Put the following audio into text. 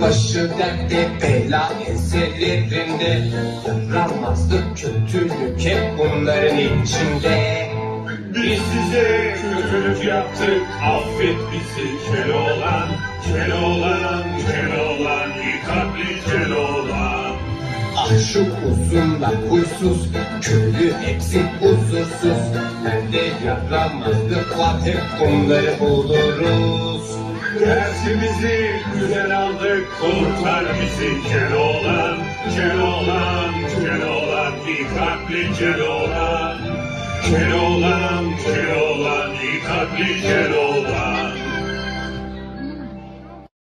Başı dertte bela enselerinde Yaramazlık kötülük hep bunların içinde. Biz kötülük yaptık, affet bizi Keloğlan, Keloğlan, Keloğlan, iyi kalpli Keloğlan. Ah şu uzunla huysuz Köylü hepsi huzursuz. Bende yaramazlık var hep bunları buluruz. Dersimizi güzel aldık, kurtar bizi Keloğlan, Keloğlan, Keloğlan, iyi kalpli Keloğlan. Keloğlan, Keloğlan, kalpli Keloğlan.